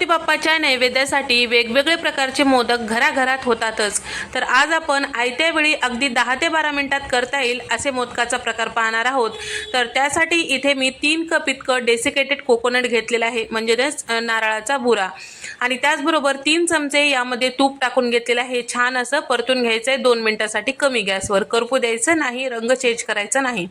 गणपती बाप्पाच्या नैवेद्यासाठी वेगवेगळे प्रकारचे मोदक घराघरात होतातच. तर आज आपण आयत्या वेळी अगदी दहा ते बारा मिनिटात करता येईल असे मोदकाचा प्रकार पाहणार आहोत. तर त्यासाठी इथे मी तीन कप इतकं डेसिकेटेड कोकोनट घेतलेलं आहे म्हणजेच नारळाचा बुरा. आणि त्याचबरोबर तीन चमचे यामध्ये तूप टाकून घेतलेलं आहे. छान असं परतून घ्यायचं आहे दोन मिनटासाठी कमी गॅसवर. करपू द्यायचं नाही रंग चेंज करायचा नाही.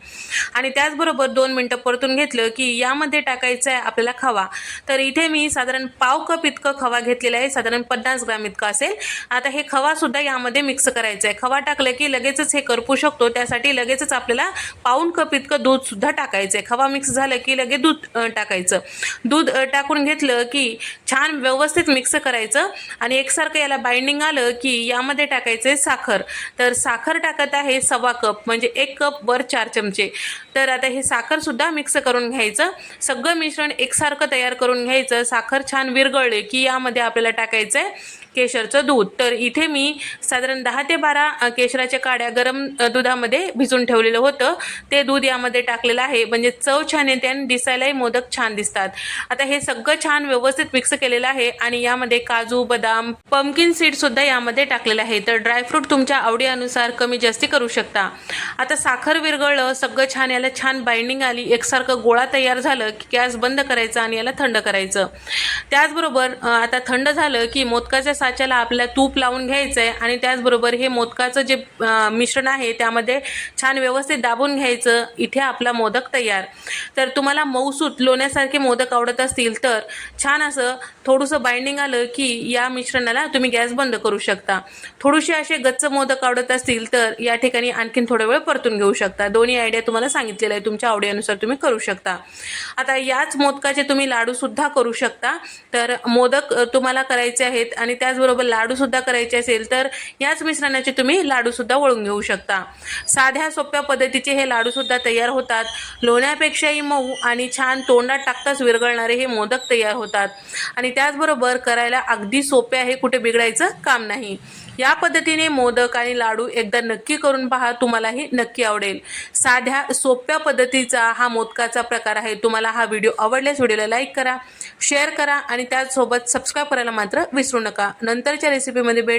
आणि त्याचबरोबर दोन मिनटं परतून घेतलं की यामध्ये टाकायचं आहे आपल्याला खवा. तर इथे मी साधारण पाव कप इतकं खवा घेतलेला आहे. साधारण पन्नास ग्राम इतका असेल. आता हे खवा सुद्धा यामध्ये मिक्स करायचं आहे खवा टाकलं की लगेचच हे करपू शकतो. त्यासाठी लगेचच आपल्याला पाऊण कप इतकं दूध सुद्धा टाकायचं आहे खवा मिक्स झालं की लगेच दूध टाकायचं. दूध टाकून घेतलं की छान व्यवस्थित मिक्स करायचं. आणि एकसारखं याला बाइंडिंग आलं की यामध्ये टाकायचं आहे साखर. तर साखर टाकत आहे सव्वा कप म्हणजे एक कप वर चार चमचे. तर आता हे साखर सुद्धा मिक्स करून घ्यायचं. सगळं मिश्रण एकसारखं तयार करून घ्यायचं. साखर छान विरघळले की यामध्ये आपल्याला टाकायचं आहे केशरचं दूध. तर इथे मी साधारण दहा ते बारा केशराच्या काड्या गरम दुधामध्ये भिजून ठेवलेलं होतं. ते दूध यामध्ये टाकलेलं आहे. म्हणजे चव छान येते आणि दिसायलाही मोदक छान दिसतात. आता हे सगळं छान व्यवस्थित मिक्स केलेलं आहे आणि यामध्ये काजू बदाम पंपकिन सीड सुद्धा यामध्ये टाकलेलं आहे. तर ड्रायफ्रूट तुमच्या आवडीनुसार कमी जास्ती करू शकता. आता साखर विरघळलं सगळं छान याला छान बाइंडिंग आली एकसारखं गोळा तयार झालं की गॅस बंद करायचा आणि याला थंड करायचं. त्याचबरोबर अ, आता थंड झालं की मोदकाच्या साच्याला आपल्या तूप लावून घ्यायचं आहे आणि त्याचबरोबर हे मोदकाचं जे मिश्रण आहे त्यामध्ये छान व्यवस्थित दाबून घ्यायचं. इथे आपला मोदक तयार. तर तुम्हाला मऊसूत लोण्यासारखे मोदक आवडत असतील तर छान असं थोडंसं बाइंडिंग आलं की या मिश्रणाला तुम्ही गॅस बंद करू शकता. थोडीशी असे गच्च मोदक आवडत असतील तर या ठिकाणी आणखीन थोडा वेळ परतून घेऊ शकता. दोन्ही आयडिया तुम्हाला सांगितलेलं आहे. तुमच्या आवडीनुसार तुम्ही करू शकता. आता याच मोदकाचे तुम्ही लाडू सुद्धा करू शकता. तर मोदक तुम्हाला करायचे आहेत आणि त्याचबरोबर लाडूसुद्धा करायचे असेल तर याच मिश्रणाचे तुम्ही लाडूसुद्धा वळून घेऊ शकता. साध्या सोप्या पद्धतीचे हे लाडूसुद्धा तयार होतात. लोण्यापेक्षाही मऊ आणि छान तोंडात टाकताच विरघळणारे हे मोदक तयार होतात. आणि त्याचबरोबर करायला अगदी सोपे आहे कुठे बिघडायचं काम नाही. या पद्धतीने मोदक आणि लाडू एकदा नक्की करून पहा तुम्हालाही नक्की आवडेल. साध्या सोप्या पद्धतीचा हा मोदकाचा प्रकार आहे. तुम्हाला हा व्हिडिओ आवडल्यास व्हिडिओला लाईक करा शेअर करा आणि त्याचसोबत सबस्क्राईब करायला मात्र विसरू नका. नंतरच्या रेसिपीमध्ये भेट